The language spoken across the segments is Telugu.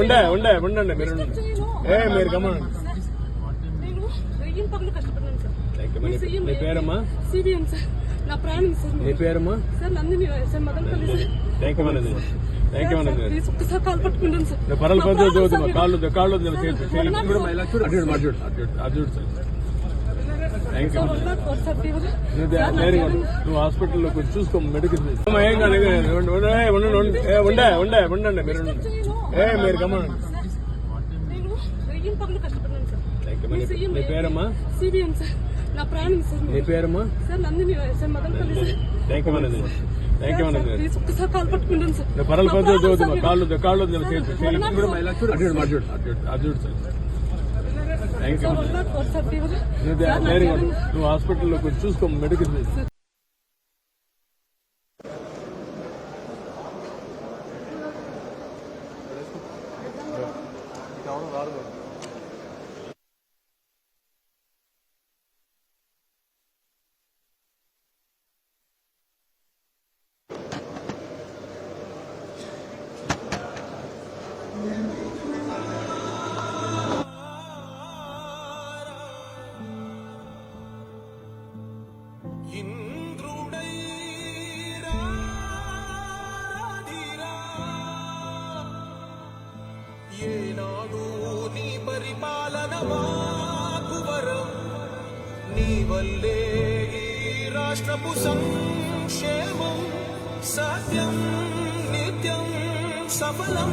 ఉండే ఉండే ఉండండి మీరు. ఏ మీరు గమనండి పేరమ్మా సిబిఎన్ సార్ నా ప్రాణం సార్ మీ పేరమ్మా sir Nandini sir Madanapalle sir thank you మనది థ్యాంక్ యూ మనది ప్లీజ్ ఒక్కసారి కాల్ పట్టుకుంటాను సార్ నువ్వు పరల నా పద్ధతి ప్రాణం చదువుతున్నా సార్ కాళ్ళు కాళ్ళు చూడు, చూడు, అటు చూడు, అటు చూడు సార్ థ్యాంక్ యూ సార్ వదలకు సార్ దేవుడు. నువ్వు హాస్పిటల్లో కొంచెం చూసుకో మెడికల్ ఏం కాదు. ఉండు, ఉండు, ఉండండి మీరు. ఏ మీరు గమనండి మీ పేరమ్మా సిబిఎన్ సార్ నా ప్రాణం సార్ మీ పేరమ్మా sir Nandini sir Madanapalle sir thank you మనది థ్యాంక్ యూ మనది ప్లీజ్ ఒక్కసారి కాల్ పట్టుకుంటాను సార్ నా కాళ్ళు కాళ్ళు అటు చూడు, అటు చూడు, అటు చూడు, అటు చూడు సార్ థ్యాంక్ యూ సార్ వదలకు సార్ దేవుడు. నువ్వు హాస్పిటల్లో కొంచెం చూసుకో మెడికల్ ఏనాడు పరిపాలన మాకు వరం. నీ వల్లే ఈ రాష్ట్రపు సంక్షేమం సత్యం నిత్యం సఫలం.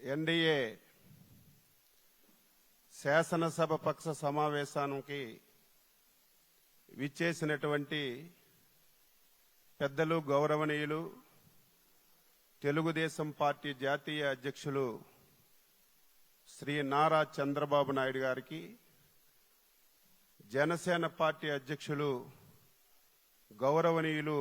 ఎన్డీఏ శాసనసభ పక్ష సమావేశానికి విచ్చేసినటువంటి పెద్దలు గౌరవనీయులు తెలుగుదేశం పార్టీ జాతీయ అధ్యక్షులు శ్రీ నారా చంద్రబాబు నాయుడు గారికి జనసేన పార్టీ అధ్యక్షులు గౌరవనీయులు